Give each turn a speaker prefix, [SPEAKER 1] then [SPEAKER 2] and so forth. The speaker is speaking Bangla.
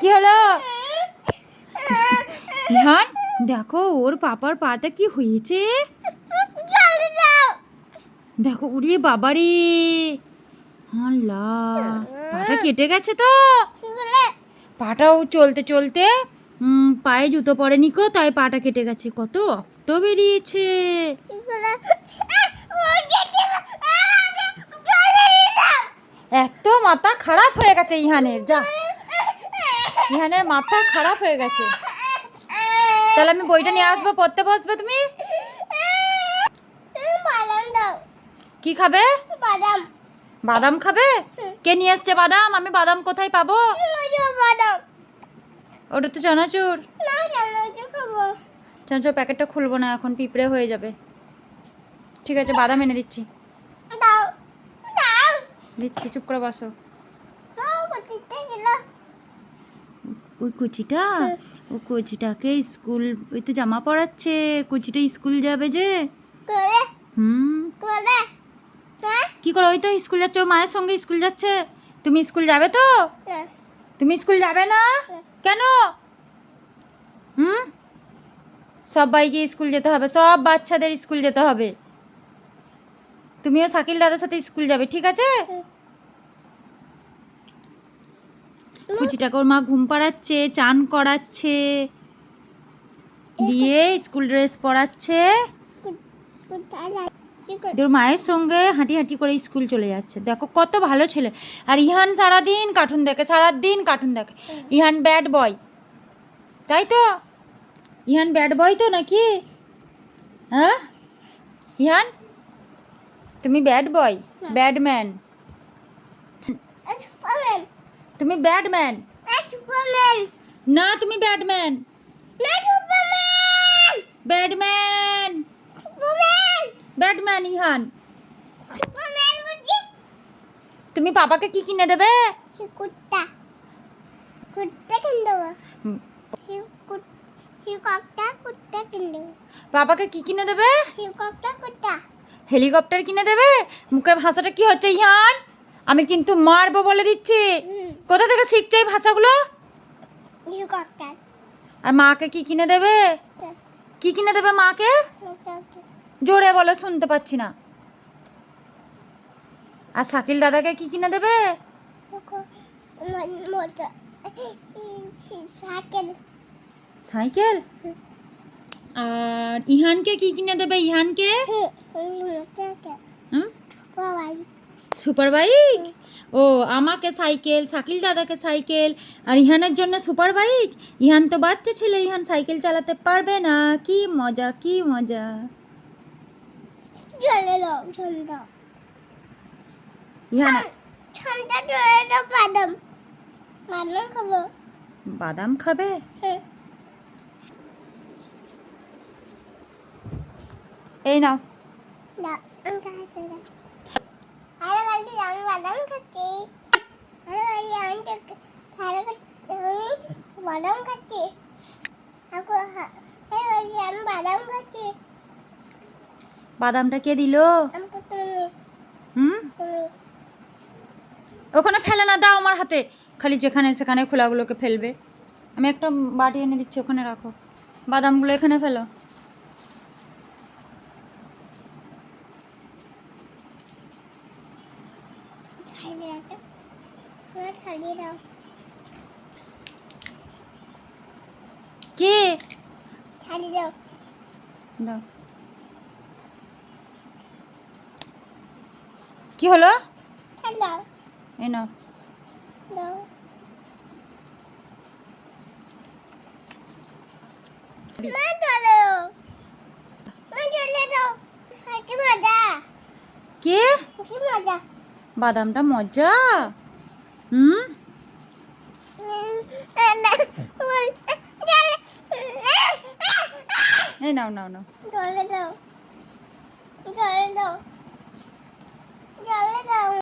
[SPEAKER 1] কি হলো? ইহান দেখো ওর পাপার পাটা কি হয়েছে? দেখো উড়িয়ে বাবারে। আল্লাহ পাটা কেটে গেছে তো। পাটাও চলতে চলতে পায়ে জুতো পড়েনি কো তাই পাটা কেটে গেছে। কত রক্ত বেরিয়েছে। এত মাথা খারাপ হয়ে গেছে ইহানের যা। ইহানের মাথা খারাপ হয়ে গেছে। তাহলে আমি বইটা নিয়ে আসব পড়তে বসবে তুমি? কি খাবে?
[SPEAKER 2] বাদাম।
[SPEAKER 1] বাদাম খাবে? কে নিয়ে আসছে বাদাম? আমি বাদাম কোথায় পাবো? ওটা তো চানাচুর। চানাচুর প্যাকেটটা খুলবো না এখন পিঁপড়ে হয়ে যাবে। ঠিক আছে বাদাম এনে দিচ্ছি। দিচ্ছি চুপ করে বসো
[SPEAKER 2] দাও করতে গেল
[SPEAKER 1] ওই কুচিটা ও কুচিটাকে স্কুল ওই তো জামা পরাচ্ছে কুচিটা স্কুল যাবে যে।
[SPEAKER 2] করে
[SPEAKER 1] হুম।
[SPEAKER 2] করে হ্যাঁ।
[SPEAKER 1] কি করে? ওই তো স্কুল যাচ্ছে ওর মায়ের সঙ্গে স্কুল যাচ্ছে। তুমি স্কুল যাবে তো?
[SPEAKER 2] হ্যাঁ।
[SPEAKER 1] তুমি স্কুল যাবে না? কেন? হুম? সবাইকে স্কুল যেতে হবে সব বাচ্চাদের স্কুল যেতে হবে। তুমিও শাকিল দাদার সাথে স্কুল যাবে ঠিক আছে? কুচিটাকে ওর মা ঘুম পাড়াচ্ছে চান করাচ্ছে দিয়ে স্কুল ড্রেস পরাচ্ছে ওর মায়ের সঙ্গে হাঁটি হাঁটি করে স্কুল চলে যাচ্ছে। দেখো কত ভালো ছেলে। আর ইহান সারাদিন কার্টুন দেখে সারাদিন কার্টুন দেখে। ইহান ব্যাড বয় তাই তো? ইহান ব্যাড বয় তো নাকি? হ্যাঁ? ইহান তুমি ব্যাড বয় ব্যাডম্যান তুমি ব্যাডম্যান
[SPEAKER 2] না
[SPEAKER 1] না তুমি ব্যাডম্যান
[SPEAKER 2] না সুপারম্যান
[SPEAKER 1] ব্যাডম্যান ব্যাডম্যান ইহান। তুমি পাপাকে কি কিনে দেবে?
[SPEAKER 2] হি কুত্তা। কুত্তা কিনবো
[SPEAKER 1] পাপাকে কি কিনে দেবে? হেলিকপ্টার কিনে দেবে? মুখের ভাষাটা কি হচ্ছে ইহান? আমি কিন্তু মারবো বলে দিচ্ছি। কোথা থেকে শিখছো এই ভাষাগুলো? আর মাকে কি কিনে দেবে? কি কিনে দেবে মাকে? জোরে বলো শুনতে পাচ্ছি না। আর শাকিল দাদাকে কি কিনে দেবে?
[SPEAKER 2] সাইকেল।
[SPEAKER 1] সাইকেল? আর ইহানকে কি কিনে দেবে? ইহানকে? হুম?
[SPEAKER 2] বাবাই।
[SPEAKER 1] সুপার বাইক ও আমাকে সাইকেল শাকিল দাদাকে সাইকেল আর ইহানের জন্য সুপার বাইক ইহান তো বাচ্চা ছেলে ইহান সাইকেল চালাতে পারবে না। কি মজা কি মজা।
[SPEAKER 2] খাব।
[SPEAKER 1] বাদাম খাবে?
[SPEAKER 2] হ্যাঁ।
[SPEAKER 1] এই নাও।
[SPEAKER 2] আমি বাদাম খাচ্ছি আমি আমি বাদাম খাচ্ছি আমি বাদাম খাচ্ছি
[SPEAKER 1] বাদামটা কে দিল? হুম? ওখানে ফেলে না দাও আমার হাতে। খালি যেখানে সেখানে খোলাগুলোকে ফেলবে। আমি একটা বাটি এনে দিচ্ছি ওখানে রাখো। বাদামগুলো এখানে ফেলো
[SPEAKER 2] ছাড়িয়ে রাখো তোমার ছাড়িয়ে দাও।
[SPEAKER 1] কে?
[SPEAKER 2] ছাড়িয়ে দাও।
[SPEAKER 1] দাও। কি হলো?
[SPEAKER 2] দাও।
[SPEAKER 1] এই নাও।
[SPEAKER 2] দাও। মা চলে মা চলে দাও কি মজা?
[SPEAKER 1] কে?
[SPEAKER 2] কি মজা?
[SPEAKER 1] বাদামটা মজা। হুম এই নাও নাও নাও
[SPEAKER 2] জলে দাও জলে দাও জলে দাও